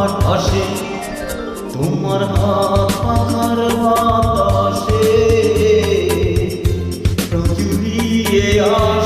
আমার পাশে তোমার হাত পাখার বাতাসে। প্রচুরিয়ে আর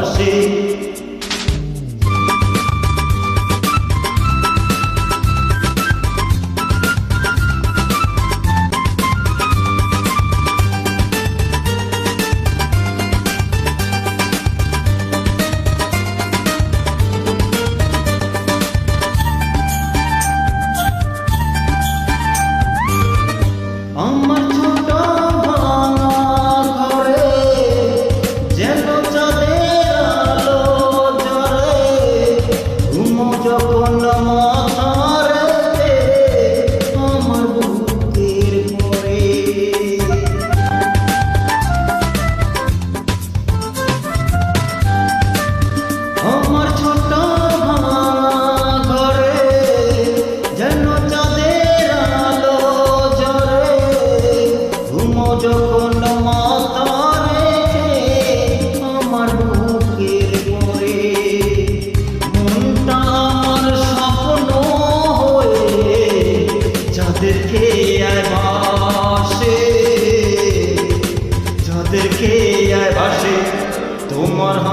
বসে যখন নমা